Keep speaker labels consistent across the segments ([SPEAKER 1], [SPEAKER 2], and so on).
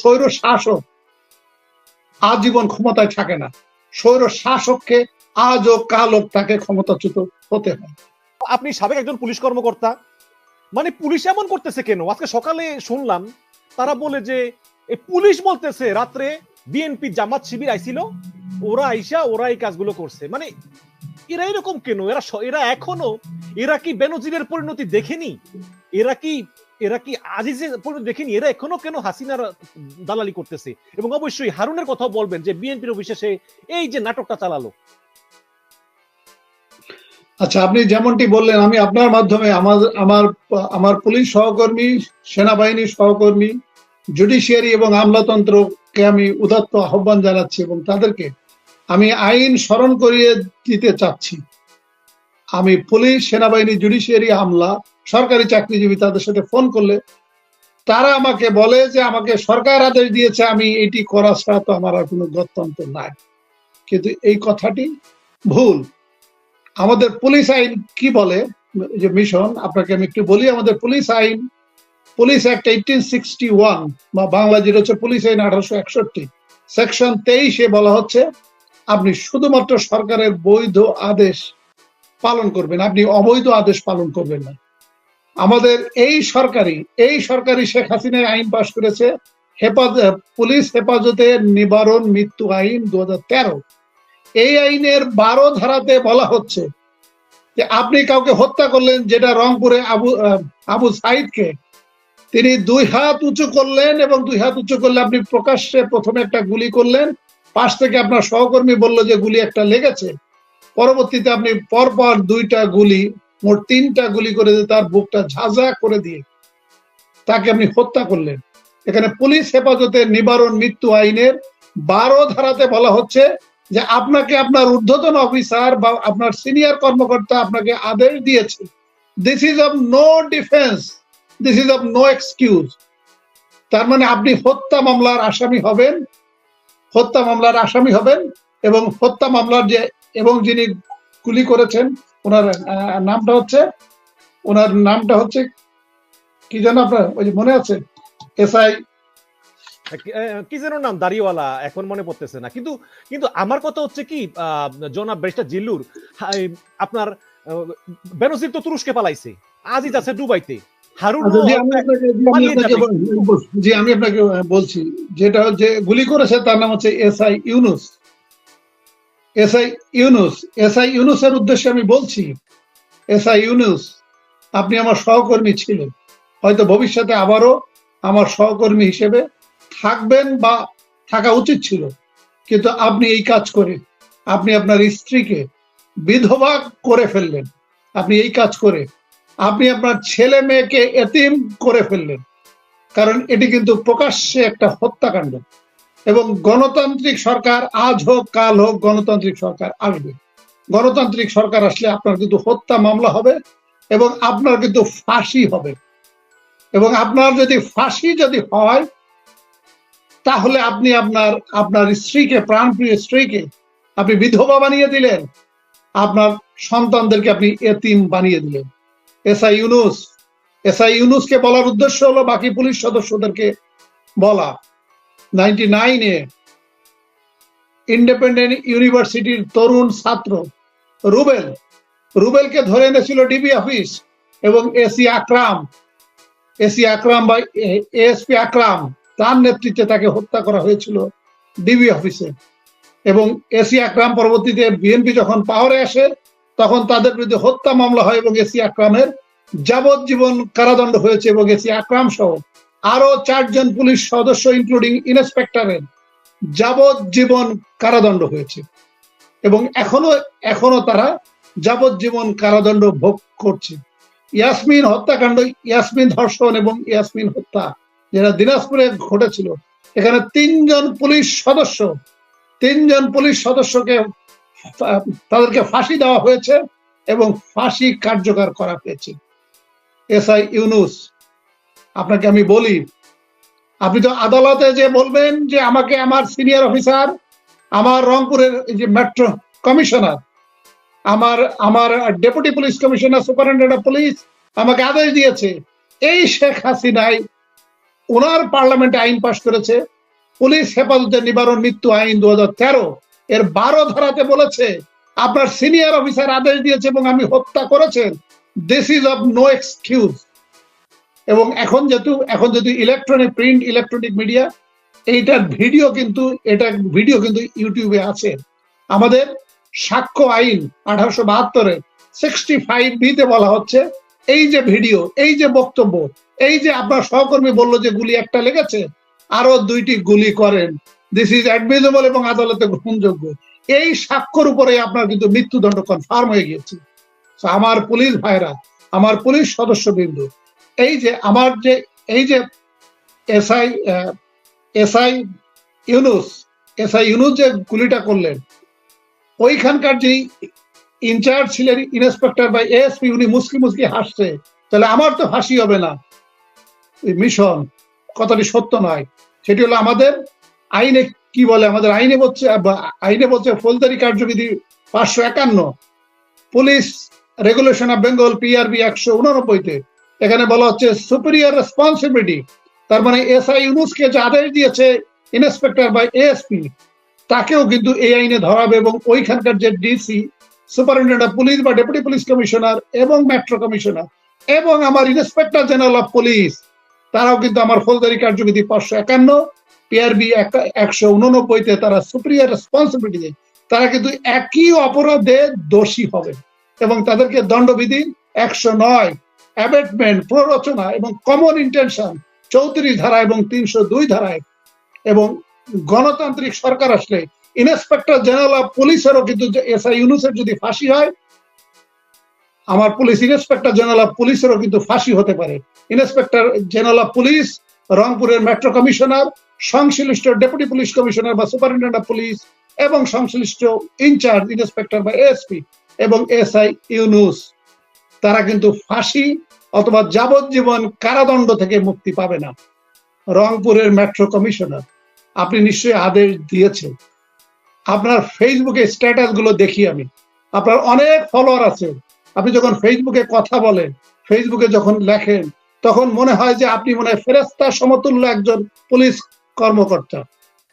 [SPEAKER 1] স্বৈর শাসক আজীবন ক্ষমতায় থাকে না। স্বৈর শাসককে আজও কালো তাকে ক্ষমতাচ্যুত হতে হয়।
[SPEAKER 2] আপনি সাবেক একজন পুলিশ কর্মকর্তা। মানে পুলিশ এমন করতেছে কেন? আজকে সকালে শুনলাম, তারা বলে যে পুলিশ বলতেছে, রাত্রে বিএনপি জামাত শিবির আইছিল, ওরা আইসা ওরা এই কাজগুলো করছে। মানে এরা এরকম কেন? এরা এরা এখনও, এরা কি বেনজিরের পরিণতি দেখেনি? এরা কি এরা কি পরিণতি দেখেনি? এরা এখনও কেন হাসিনার দালালি করতেছে? এবং অবশ্যই হারুনের কথাও বলবেন যে বিএনপির অবিশ্বাসে এই যে নাটকটা চালালো।
[SPEAKER 1] আচ্ছা আপনি যেমনটি বললেন, আমি আপনার মাধ্যমে আমার আমার আমার পুলিশ সহকর্মী সেনাবাহিনী সহকর্মী, জুডিশিয়ারি এবং আমলাতন্ত্রকে আমি উদাত্ত আহ্বান জানাচ্ছি এবং তাদেরকে আমি আইন স্মরণ করিয়ে দিতে চাচ্ছি। আমি পুলিশ, সেনাবাহিনী জুডিশিয়ারি হামলা সরকারি চাকরিজীবী তাদের সাথে ফোন করলে তারা আমাকে বলে যে আমাকে সরকার আদেশ দিয়েছে, আমি এটি করা ছাড়া তো আমার আর কোনো গত্যন্তর নাই। কিন্তু এই কথাটি ভুল। আমাদের পুলিশ আইন কি বলে? যে মিশন আপনাকে আমি একটু বলি, আমাদের পুলিশ আইন, police act eighteen sixty one বা বাংলা যেটা হচ্ছে পুলিশ আইন আঠারোশো একষট্টি সেকশন তেইশে বলা হচ্ছে, আপনি শুধুমাত্র সরকারের বৈধ আদেশ পালন করবেন। আপনি অবৈধ আদেশ পালন করবেন না। আমাদের এই সরকারি এই সরকারি শেখ হাসিনা আইন পাশ করেছে। হেফাজ, পুলিশ হেফাজতে নিবারণ মৃত্যু আইন দু এই আইনের বারো ধারাতে বলা হচ্ছে যে, আপনি কাউকে হত্যা করলেন যেটা রংপুরে আবু আবু সাইদকে, তিনি দুই হাত উঁচু করলেন এবং দুই হাত উঁচু করলে আপনি প্রকাশ্যে প্রথমে একটা গুলি করলেন। পাশ থেকে আপনার সহকর্মী বলল যে, গুলি একটা লেগেছে। পরবর্তীতে আপনি পরপর দুইটা গুলি, মোট তিনটা গুলি করে দিয়ে তার বুকটা ঝাঁঝা করে দিয়ে তাকে আপনি হত্যা করলেন। এখানে পুলিশ হেফাজতে নিবারণ মৃত্যু আইনের বারো ধারাতে বলা হচ্ছে যে আপনাকে আপনার ঊর্ধ্বতন অফিসার বা আপনার সিনিয়র কর্মকর্তা আপনাকে আদেশ দিয়েছে। This is of no defence this is of no excuse তার মানে আপনি হত্যা মামলার আসামি হবেন, হত্যা মামলার আসামি হবেন এবং হত্যা মামলার যে এবং যিনি গুলি করেছেন ওনার নামটা হচ্ছে ওনার নামটা হচ্ছে কি যেন আপনার ওই যে মনে আছে? এসআই
[SPEAKER 2] কি- কি যেন নাম দাড়িওয়ালা এখন মনে পড়তেছে না। কিন্তু কিন্তু আমার কথা হচ্ছে কি জনাব ব্যারিস্টার জিল্লুর আপনার বেনজির তো তুরস্কে পালাইছে। আজিজ আছে দুবাইতে।
[SPEAKER 1] আচ্ছা, জি, আমি আপনাকে- বলছি যেটা যে গুলি করেছে তার নাম হচ্ছে S I Yunus. SI Yunus, SI ইউনুসের উদ্দেশ্যে আমি বলছি, এসআই ইউনুস, আপনি আমার সহকর্মী ছিলেন। হয়তো ভবিষ্যতে আবারও আমার সহকর্মী হিসেবে থাকবেন বা থাকা উচিত ছিল। কিন্তু আপনি এই কাজ করে, আপনি আপনার স্ত্রীকে বিধবা করে ফেললেন। আপনি এই কাজ করে, আপনি আপনার ছেলে মেয়েকে এতিম করে ফেললেন। কারণ এটি কিন্তু প্রকাশ্যে একটা হত্যাকাণ্ড। এবং গণতান্ত্রিক সরকার আজ হোক, কাল হোক, গণতান্ত্রিক সরকার আসবে। গণতান্ত্রিক সরকার আসলে আপনার কিন্তু হত্যা মামলা হবে এবং আপনার কিন্তু ফাঁসি হবে। এবং আপনার যদি ফাঁসি যদি হয়, তাহলে আপনি আপনার আপনার স্ত্রীকে, প্রাণপ্রিয় স্ত্রীকে আপনি বিধবা বানিয়ে দিলেন। আপনার সন্তানদেরকে আপনি এতিম বানিয়ে দিলেন। S I Yunus S I ইউনুসকে বলার উদ্দেশ্য হলো বাকি পুলিশ সদস্যদেরকে বলা। নাইনটি নাইনে ইন্ডিপেন্ডেন্ট ইউনিভার্সিটির তরুণ ছাত্র রুবেল। রুবেলকে ধরে এনেছিল ডিবি অফিস এবং এসি আকরাম। এসি আকরাম বা এএসপি আকরাম, তার নেতৃত্বে তাকে হত্যা করা হয়েছিল ডিবি অফিসে। এবং এসি আকরাম পরবর্তীতে বিএনপি যখন পাওয়ারে আসে, তখন তাদের বিরুদ্ধে হত্যা মামলা হয় এবং এসি আকরামের যাবজ্জীবন কারাদণ্ড হয়েছে এবং এসি আকরাম সহ আরও চারজন পুলিশ সদস্য ইনক্লুডিং ইন্সপেক্টরের যাবজ্জীবন কারাদণ্ড হয়েছে। এবং এখনও এখনও তারা যাবজ্জীবন কারাদণ্ড ভোগ করছে। ইয়াসমিন হত্যাকাণ্ড, ইয়াসমিন ধর্ষণ এবং ইয়াসমিন হত্যা, যেটা দিনাজপুরে ঘটেছিল। এখানে তিনজন পুলিশ সদস্য, তিনজন পুলিশ সদস্যকে, তাদেরকে ফাঁসি দেওয়া হয়েছে এবং ফাঁসি কার্যকর করা হয়েছে। এসআই ইউনুস আপনাকে আমি বলি, আপনি তো আদালতে যে বলবেন যে আমাকে আমার সিনিয়র অফিসার, আমার রংপুরের যে মেট্রো কমিশনার, আমার আমার deputy police commissioner, superintendent of police আমাকে আদেশ দিয়েছে, এই শেখ হাসিনাই ওনার পার্লামেন্টে আইন পাশ করেছে, পুলিশ হেফাজতের নিবারণ মৃত্যু আইন দু হাজার তেরো, এর বারো ধারাতে বলেছে, আপনার সিনিয়র অফিসার আদেশ দিয়েছে এবং আমি হত্যা করেছেন this is of no excuse এবং এখন যেহেতু এখন যেহেতু ইলেকট্রনিক প্রিন্ট ইলেকট্রনিক মিডিয়া এইটার ভিডিও কিন্তু এটা ভিডিও কিন্তু ইউটিউবে আছে। আমাদের সাক্ষ্য আইন আঠারোশো বাহাত্তরে সিক্সটি ফাইভ বিতে বলা হচ্ছে, এই যে ভিডিও এই যে বক্তব্য, এই যে আপনার সহকর্মী বলল যে গুলি একটা লেগেছে আরও দুইটি গুলি করেন। দিস ইজ অ্যাডমিজেবল এবং আদালতে গ্রহণযোগ্য। এই সাক্ষ্যর উপরে আপনার কিন্তু মৃত্যুদণ্ড কনফার্ম হয়ে গিয়েছে। আমার পুলিশ ভাইরা, আমার পুলিশ সদস্যবৃন্দ এই যে আমার যে, এই যে SI SI Yunus SI Yunus যে গুলিটা করলেন, ওইখানকার যে ইনচার্জ ছিলেন ইন্সপেক্টর বা এএসপি, উনি মুসকি মুসকি হাসছে, তাহলে আমার তো ফাঁসি হবে না। মিশন কথাটি সত্য নয়। সেটি হলো আমাদের আইনে কি বলে, আমাদের আইনে বলছে আইনে বলছে ফৌজদারি কার্যবিধি পাঁচশো একান্ন, police regulation of Bengal, PRB একশো উননব্বইতে। এখানে বলা হচ্ছে সুপিরিয়র রেসপন্সিবিলিটি তার মানে এসআই ইউনুসকে যে আদেশ দিয়েছে ইন্সপেক্টর বা এএসপি তাকেও কিন্তু এই আইনে ধরাবে এবং ওইখানকার যে ডিসি সুপারিনটেন্ডেন্ট অফ পুলিশ বা ডেপুটি পুলিশ কমিশনার এবং মেট্রো কমিশনার এবং আমার ইন্সপেক্টর জেনারেল অফ পুলিশ তারাও কিন্তু আমার ফৌজদারি কার্যবিধি পাঁচশো একান্ন পিআরবি একশো উননব্বইতে তারা সুপ্রিয়ার রেসপন্সিবিলিটি তারা কিন্তু একই অপরাধে দোষী হবে এবং তাদেরকে দণ্ডবিধি একশো নয়। অ্যাবেটমেন্ট, প্ররোচনা এবং কমন ইন্টেনশন চৌত্রিশ ধারা এবং তিনশো দুই ধারায়। এবং গণতান্ত্রিক সরকার আসলে ইন্সপেক্টর জেনারেল অফ পুলিশেরও কিন্তু এসআই ইউনুসের যদি ফাঁসি হয়, আমার পুলিশ ইন্সপেক্টর জেনারেল অফ পুলিশেরও কিন্তু ফাঁসি হতে পারে। ইন্সপেক্টর জেনারেল অফ পুলিশ রংপুরের মেট্রো কমিশনার সংশ্লিষ্ট ডেপুটি পুলিশ কমিশনার বা সুপারিনটেন্ডেন্ট অফ পুলিশ এবং সংশ্লিষ্ট ইনচার্জ ইন্সপেক্টর বা এসপি এবং এসআই ইউনুস তারা কিন্তু ফাঁসি অথবা যাবজ্জীবন কারাদণ্ড থেকে মুক্তি পাবে না। রংপুরের মেট্রো কমিশনার, আপনি নিশ্চয়ই আদেশ দিয়েছেন। আপনার ফেসবুকে স্ট্যাটাসগুলো দেখি আমি। আপনার অনেক ফলোয়ার আছে। আপনি যখন ফেসবুকে কথা বলেন ফেসবুকে যখন লেখেন, তখন মনে হয় যে আপনি মনে হয় ফেরেস্তা সমতুল্য একজন পুলিশ কর্মকর্তা।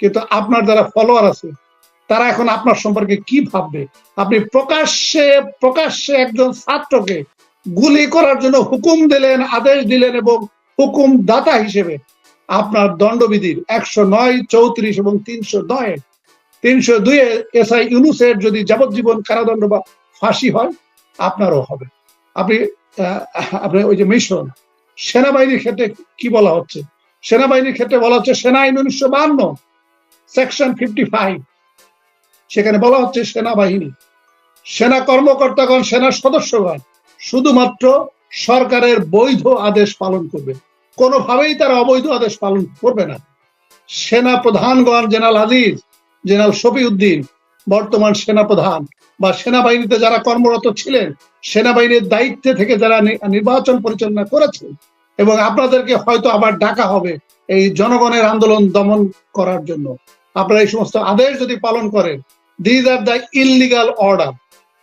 [SPEAKER 1] কিন্তু আপনার যারা ফলোয়ার আছে তারা এখন আপনার সম্পর্কে কি ভাববে? আপনি প্রকাশ্যে প্রকাশ্যে একজন ছাত্রকে গুলি করার জন্য হুকুম দিলেন, আদেশ দিলেন এবং হুকুম দাতা হিসেবে আপনার দণ্ডবিধির একশো নয়, চৌত্রিশ এবং তিনশো নয়, তিনশো দুই এসআই ইউনুসের যদি যাবজ্জীবন কারাদণ্ড বা ফাঁসি হয়, আপনারও হবে। আপনি আপনি ওই যে মিশন সেনাবাহিনীর ক্ষেত্রে কি বলা হচ্ছে? সেনাবাহিনীর ক্ষেত্রে বলা হচ্ছে সেনা আইন উনিশশো বাহান্ন, সেকশন ফিফটি ফাইভ। সেখানে বলা হচ্ছে সেনাবাহিনী। সেনা কর্মকর্তাগণ সেনা সদস্যগণ শুধুমাত্র সরকারের বৈধ আদেশ পালন করবে। কোনোভাবেই তারা অবৈধ আদেশ পালন করবে না। সেনা প্রধানগণ, জেনারেল আজিজ জেনারেল শফিউদ্দিন, বর্তমান সেনা প্রধান বা সেনাবাহিনীতে যারা কর্মরত ছিলেন, সেনাবাহিনীর দায়িত্বে থেকে যারা নির্বাচন পরিচালনা করেছেন এবং আপনাদেরকে হয়তো আবার ডাকা হবে এই জনগণের আন্দোলন দমন করার জন্য। আপনারা এই সমস্ত আদেশ যদি পালন করেন these are the illegal order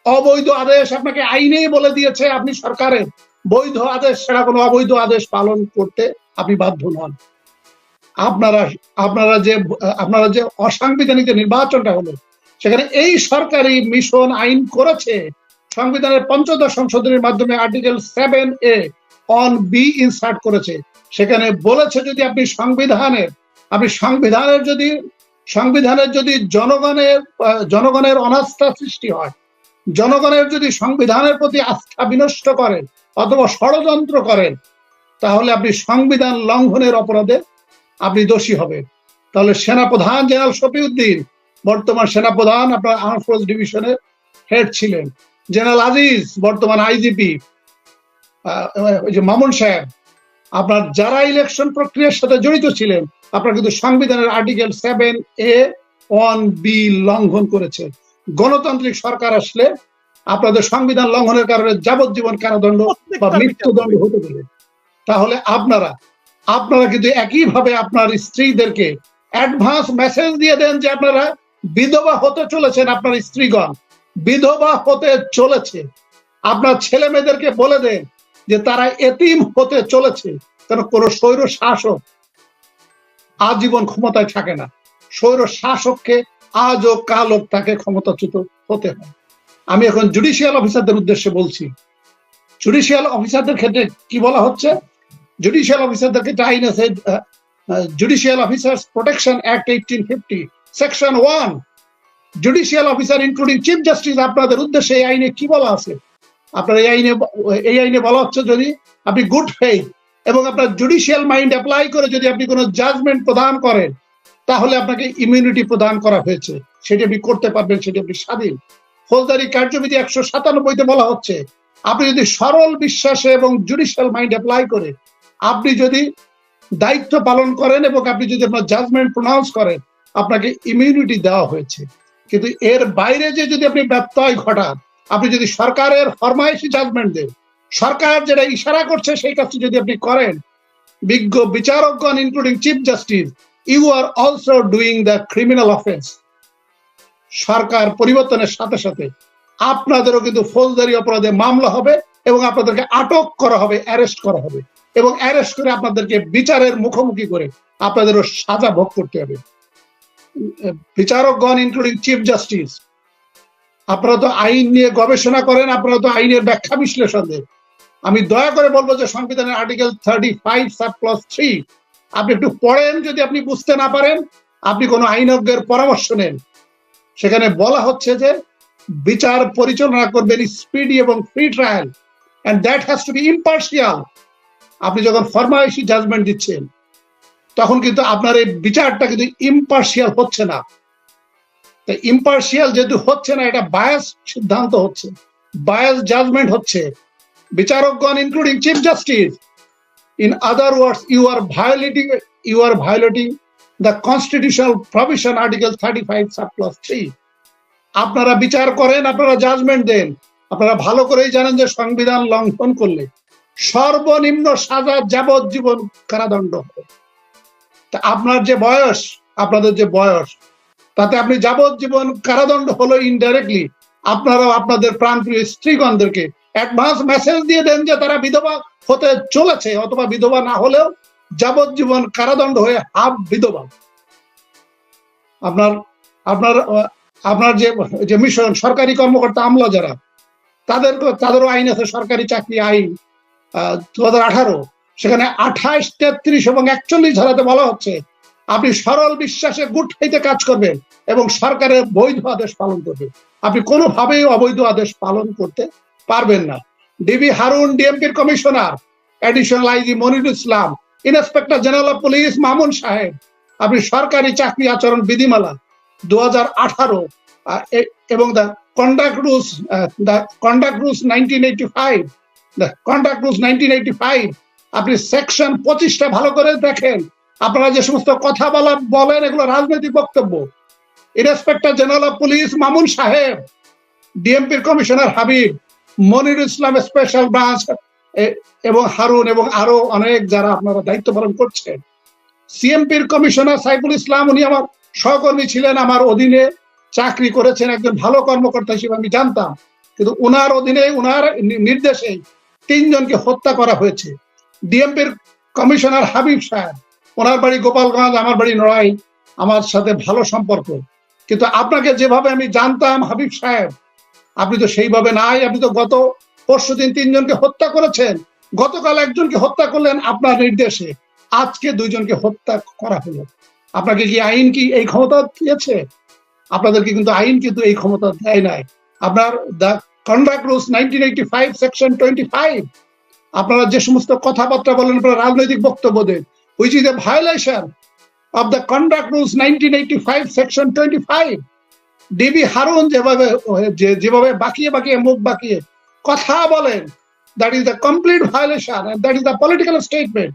[SPEAKER 1] অবৈধ আদেশ আপনাকে আইনেই বলে দিয়েছে, আপনি সরকারের বৈধ আদেশ ছাড়া কোনো অবৈধ আদেশ পালন করতে আপনি বাধ্য নন। আপনারা আপনারা যে আপনারা যে অসাংবিধানিক যে নির্বাচনটা হলো, সেখানে এই সরকারি মিশন আইন করেছে, সংবিধানের পঞ্চদশ সংশোধনীর মাধ্যমে article seven A on B insert করেছে। সেখানে বলেছে যদি আপনি সংবিধানের আপনি সংবিধানের যদি সংবিধানের যদি জনগণের জনগণের অনাস্থা সৃষ্টি হয়, জনগণের যদি সংবিধানের প্রতি আস্থা বিনষ্ট করেন অথবা ষড়যন্ত্র করেন, তাহলে আপনি সংবিধান লঙ্ঘনের অপরাধে আপনি দোষী হবেন। তাহলে সেনাপ্রধান জেনারেল শফিউদ্দিন, বর্তমান সেনাপ্রধান আপনার আর্ম ফোর্স ডিভিশনের হেড ছিলেন। জেনারেল আজিজ, বর্তমান আইজিপি ওই যে মামুন সাহেব, আপনার যারা ইলেকশন প্রক্রিয়ার সাথে জড়িত ছিলেন আপনার কিন্তু সংবিধানের article seven A one B লঙ্ঘন করেছে। গণতান্ত্রিক সরকার আসলে আপনাদের সংবিধান লঙ্ঘনের কারণে যাবজ্জীবন কারাদণ্ড বা মৃত্যুদণ্ড হতে পারে? তাহলে আপনারা আপনারা কিন্তু একইভাবে আপনার স্ত্রীদেরকে অ্যাডভান্স মেসেজ দিয়ে দেন যে আপনারা বিধবা হতে চলেছেন আপনার স্ত্রীগণ। বিধবা হতে চলেছে। আপনার ছেলে মেয়েদেরকে বলে দেন যে তারা এতিম হতে চলেছে। কারণ কোনো স্বৈর শাসক আজীবন ক্ষমতায় থাকে না। স্বৈর শাসককে আজও কালো তাকে ক্ষমতাচ্যুত হতে হয়। আমি এখন জুডিশিয়াল অফিসারদের উদ্দেশ্যে বলছি। জুডিশিয়াল অফিসারদের ক্ষেত্রে কি বলা হচ্ছে? জুডিশিয়াল অফিসারদের ক্ষেত্রে আইন আছে judicial officers protection act eighteen fifty section one judicial officer including chief justice আপনাদের উদ্দেশ্যে এই আইনে কি বলা আছে? আপনার এই আইনে এই আইনে বলা হচ্ছে যদি আপনি গুড ফেইথ এবং আপনার জুডিশিয়াল মাইন্ড অ্যাপ্লাই করে যদি আপনি কোনো জাজমেন্ট প্রদান করেন, তাহলে আপনাকে ইমিউনিটি প্রদান করা হয়েছে। সেটি আপনি করতে পারবেন, সেটি আপনি স্বাধীন। ফৌজদারি কার্যবিধি একশো সাতানব্বইতে বলা হচ্ছে, আপনি যদি সরল বিশ্বাসে এবং জুডিশিয়াল মাইন্ড অ্যাপ্লাই করে, আপনি যদি দায়িত্ব পালন করেন এবং আপনি যদি আপনার জাজমেন্ট প্রনাউন্স করেন, আপনাকে ইমিউনিটি দেওয়া হয়েছে। কিন্তু এর বাইরে যে যদি আপনি ব্যত্যয় ঘটান, আপনি যদি সরকারের ফরমাইশি জাজমেন্ট দেন সরকার যেটা ইশারা করছে সেই কাজটি যদি আপনি করেন, বিজ্ঞ বিচারকগণ including chief justice you are also doing the criminal offence সরকার পরিবর্তনের সাথে সাথে আপনাদেরও কিন্তু ফৌজদারি অপরাধে মামলা হবে এবং আপনাদেরকে আটক করা হবে অ্যারেস্ট করা হবে এবং অ্যারেস্ট করে আপনাদেরকে বিচারের মুখোমুখি করে আপনাদেরও সাজা ভোগ করতে হবে। বিচারকগণ ইনক্লুডিং চিফ জাস্টিস আপনারা তো আইন নিয়ে গবেষণা করেন, আপনারা তো আইনের ব্যাখ্যা বিশ্লেষণ দেন। আমি দয়া করে বলব যে সংবিধানের article thirty five sub plus three আপনি একটু পড়েন যদি আপনি বুঝতে না পারেন, আপনি কোনো আইনজ্ঞের পরামর্শ নেন। সেখানে বলা হচ্ছে যে বিচার পরিচালনা করবেন স্পিডি এবং free trial and that has to be impartial আপনি যখন ফরমাইশি জাজমেন্ট দিচ্ছেন, তখন কিন্তু আপনার এই বিচারটা কিন্তু ইম্পার্সিয়াল হচ্ছে না। ইম্পার্সিয়াল যেহেতু হচ্ছে না, এটা বায়াস সিদ্ধান্ত হচ্ছে বায়াস জাজমেন্ট হচ্ছে। বিচারকগণ including chief justice in other words you are violating you are violating the constitutional provision article thirty five sub plus three আপনারা বিচার করেন, আপনারা জাজমেন্ট দেন। আপনারা ভালো করেই জানেন যে সংবিধান লঙ্ঘন করলে সর্বনিম্ন সাজা যাবজ্জীবন কারাদণ্ড হবে। তা আপনার যে বয়স, আপনাদের যে বয়স, তাতে আপনি যাবজ্জীবন কারাদণ্ড হলো ইনডাইরেক্টলি আপনারাও আপনাদের প্রাণপ্রিয় স্ত্রীগণদেরকে অ্যাডভান্স মেসেজ দিয়ে দেন যে তারা বিধবা হতে চলেছে অথবা বিধবা না হলেও যাবজ্জীবন কারাদণ্ড হয়ে হাফ বিধবা। আপনার আপনার আপনার যে যে মিশন, সরকারি কর্মকর্তা, আমলা যারা তাদের তাদেরও আইন আছে, সরকারি চাকরি আইন দু হাজার আঠারো। সেখানে আঠাশ, তেত্রিশ এবং একচল্লিশ ধারাতে বলা হচ্ছে, আপনি সরল বিশ্বাসে গুট খাইতে কাজ করবেন এবং সরকারের বৈধ আদেশ পালন করবেন আপনি কোনোভাবেই অবৈধ আদেশ পালন করতে পারবেন না। DB Harun ডিএমপির commissioner additional IG Monirul Islam inspector general of police Mamun সাহেব, আপনি সরকারি চাকরি আচরণ বিধিমালা দু হাজার আঠারো এবং the conduct rules the conduct rules nineteen eighty five the conduct rules nineteen eighty five আপনি সেকশন পঁচিশটা ভালো করে দেখেন। আপনারা যে সমস্ত কথা বলা, বলেন, এগুলো রাজনৈতিক বক্তব্য। Inspector general of police Mamun সাহেব ডিএমপির commissioner Habib Monir Islam special branch এবং হারুন এবং আরও অনেক যারা আপনারা দায়িত্ব পালন করছেন। সিএমপির কমিশনার সাইফুল ইসলাম, উনি আমার সহকর্মী ছিলেন, আমার অধীনে চাকরি করেছেন, একজন ভালো কর্মকর্তা হিসেবে আমি জানতাম। কিন্তু উনার অধীনে, উনার নির্দেশে তিনজনকে হত্যা করা হয়েছে। ডিএমপির কমিশনার হাবিব সাহেব, ওনার বাড়ি গোপালগঞ্জ, আমার বাড়ি নড়াই আমার সাথে ভালো সম্পর্ক। কিন্তু আপনাকে যেভাবে আমি জানতাম, হাবিব সাহেব আপনি তো সেইভাবে নাই, আপনি তো গত পরশু দিন তিনজনকে হত্যা করেছেন। গতকাল একজনকে হত্যা করলেন আপনার নির্দেশে। আজকে দুইজনকে হত্যা করা হলো। আপনাকে কি আইন কি এই ক্ষমতা দিয়েছে? আপনাদেরকে কিন্তু আইন কিন্তু এই ক্ষমতা দেয় নাই। আপনার the conduct rules nineteen eighty five, section twenty five. আপনারা যে সমস্ত কথাবার্তা বলেন, আপনারা রাজনৈতিক বক্তব্য দেন। Which is a violation of the conduct rules nineteen eighty five section twenty five. DB Harun যেভাবে যেভাবে বাকিয়ে বাকিয়ে, মুখ বাকিয়ে কথা বলেন that is the complete violation that is the political statement